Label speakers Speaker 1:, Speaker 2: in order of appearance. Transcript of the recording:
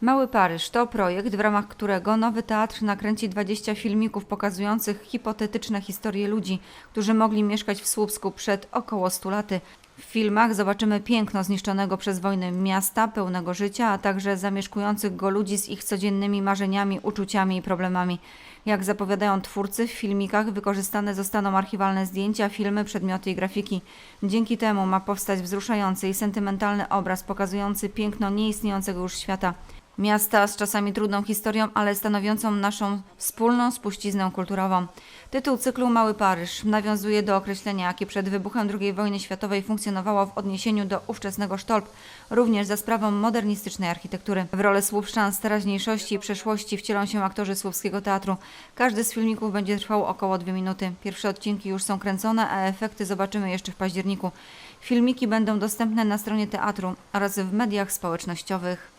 Speaker 1: Mały Paryż to projekt, w ramach którego Nowy Teatr nakręci 20 filmików pokazujących hipotetyczne historie ludzi, którzy mogli mieszkać w Słupsku przed około 100 laty. W filmach zobaczymy piękno zniszczonego przez wojnę miasta, pełnego życia, a także zamieszkujących go ludzi z ich codziennymi marzeniami, uczuciami i problemami. Jak zapowiadają twórcy, w filmikach wykorzystane zostaną archiwalne zdjęcia, filmy, przedmioty i grafiki. Dzięki temu ma powstać wzruszający i sentymentalny obraz pokazujący piękno nieistniejącego już świata. Miasta z czasami trudną historią, ale stanowiącą naszą wspólną spuściznę kulturową. Tytuł cyklu Mały Paryż nawiązuje do określenia, jakie przed wybuchem II wojny światowej funkcjonowało w odniesieniu do ówczesnego Sztolp, również za sprawą modernistycznej architektury. W rolę Słupszczan z teraźniejszości i przeszłości wcielą się aktorzy Słupskiego Teatru. Każdy z filmików będzie trwał około dwie minuty. Pierwsze odcinki już są kręcone, a efekty zobaczymy jeszcze w październiku. Filmiki będą dostępne na stronie teatru oraz w mediach społecznościowych.